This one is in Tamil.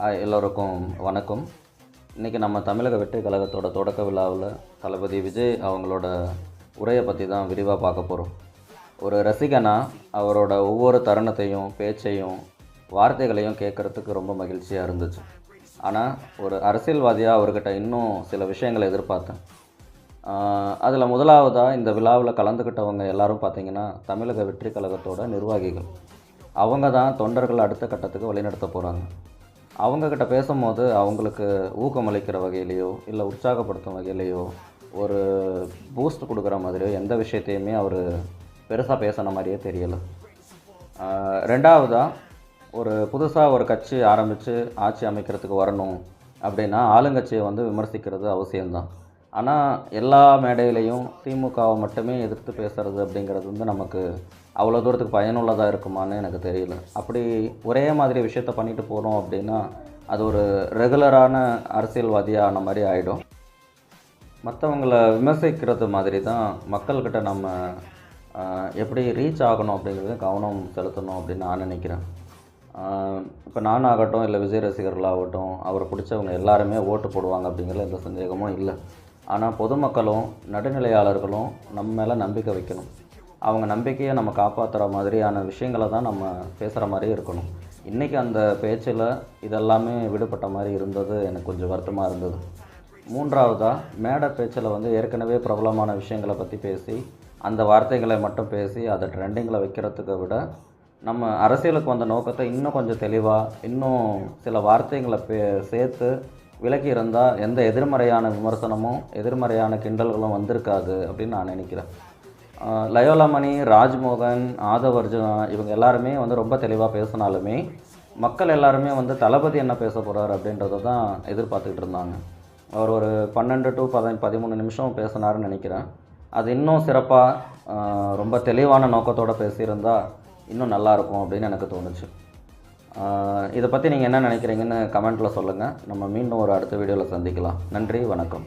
ஹாய் எல்லோருக்கும் வணக்கம். இன்றைக்கி நம்ம தமிழக வெற்றி கழகத்தோட தொடக்க விழாவில் தளபதி விஜய் அவங்களோட உரையை பற்றி தான் விரிவாக பார்க்க போகிறோம் ஒரு ரசிகனாக அவரோட ஒவ்வொரு தருணத்தையும் பேச்சையும் வார்த்தைகளையும் கேட்குறதுக்கு ரொம்ப மகிழ்ச்சியாக இருந்துச்சு. ஆனால் ஒரு அரசியல்வாதியாக அவர்கிட்ட இன்னும் சில விஷயங்களை எதிர்பார்த்தேன். அதில் முதலாவதாக இந்த விழாவில் கலந்துக்கிட்டவங்க எல்லாரும் பார்த்திங்கன்னா தமிழக வெற்றி கழகத்தோட நிர்வாகிகள். அவங்க தான் தொண்டர்கள் அடுத்த கட்டத்துக்கு வழிநடத்த போகிறாங்க அவங்கக்கிட்ட பேசும்போது அவங்களுக்கு ஊக்கமளிக்கிற வகையிலையோ இல்லை உற்சாகப்படுத்தும் வகையிலையோ ஒரு பூஸ்ட் கொடுக்குற மாதிரியோ எந்த விஷயத்தையுமே அவர் பெருசாக பேசின மாதிரியே தெரியலை. ரெண்டாவதாக ஒரு புதுசாக ஒரு கட்சி ஆரம்பித்து ஆட்சி அமைக்கிறதுக்கு வரணும் அப்படின்னா ஆளுங்கட்சியை வந்து விமர்சிக்கிறது அவசியம்தான். ஆனால் எல்லா மேடையிலையும் திமுகவை மட்டுமே எதிர்த்து பேசுகிறது அப்படிங்கிறது வந்து நமக்கு அவ்வளோ தூரத்துக்கு பயனுள்ளதாக இருக்குமான்னு எனக்கு தெரியல. அப்படி ஒரே மாதிரி விஷயத்த பண்ணிட்டு போகிறோம் அப்படின்னா அது ஒரு ரெகுலரான அரசியல்வாதியாக ஆன மாதிரி ஆகிடும் மற்றவங்கள விமர்சிக்கிறது மாதிரி தான் மக்கள்கிட்ட நம்ம எப்படி ரீச் ஆகணும் அப்படிங்கிறது கவனம் செலுத்தணும் அப்படின்னு நான் நினைக்கிறேன். இப்போ நான் ஆகட்டும் இல்லை விஜய் ரசிகர்களாகட்டும் அவரை பிடிச்சவங்க எல்லாருமே ஓட்டு போடுவாங்க அப்படிங்கிற எந்த சந்தேகமும் இல்லை. ஆனால் பொதுமக்களும் நடுநிலையாளர்களும் நம்ம மேலே நம்பிக்கை வைக்கணும். அவங்க நம்பிக்கையை நம்ம காப்பாற்றுற மாதிரியான விஷயங்களை தான் நம்ம பேசுகிற மாதிரி இருக்கணும். இன்றைக்கி அந்த பேச்சில் இதெல்லாமே விடுபட்ட மாதிரி இருந்தது எனக்கு கொஞ்சம் வருத்தமாக இருந்தது. மூன்றாவதாக மேடை பேச்சில் வந்து ஏற்கனவே பிரபலமான விஷயங்களை பற்றி பேசி அந்த வார்த்தைகளை மட்டும் பேசி அதை ட்ரெண்டிங்கில் வைக்கிறதுக்கு விட நம்ம அரசியலுக்கு வந்த நோக்கத்தை இன்னும் கொஞ்சம் தெளிவாக இன்னும் சில வார்த்தைகளை பே சேர்த்து விலக்கி இருந்தால் எந்த எதிர்மறையான விமர்சனமும் எதிர்மறையான கிண்டல்களும் வந்திருக்காது அப்படின்னு நான் நினைக்கிறேன். லயோலாமணி ராஜ்மோகன் ஆதவ் அர்ஜுனா இவங்க எல்லாருமே வந்து ரொம்ப தெளிவாக பேசினாலுமே மக்கள் எல்லாருமே வந்து தளபதி என்ன பேச போகிறார் அப்படின்றத தான் எதிர்பார்த்துக்கிட்டு இருந்தாங்க. அவர் ஒரு பன்னெண்டு டு பதி பதிமூணு நிமிஷம் பேசினார்னு நினைக்கிறேன். அது இன்னும் சிறப்பாக ரொம்ப தெளிவான நோக்கத்தோடு பேசியிருந்தா இன்னும் நல்லாயிருக்கும் அப்படின்னு எனக்கு தோணுச்சு. இதை பற்றி நீங்கள் என்ன நினைக்கிறீங்கன்னு கமெண்ட்டில் சொல்லுங்கள் நம்ம மீண்டும் ஒரு அடுத்த வீடியோவில் சந்திக்கலாம். நன்றி வணக்கம்.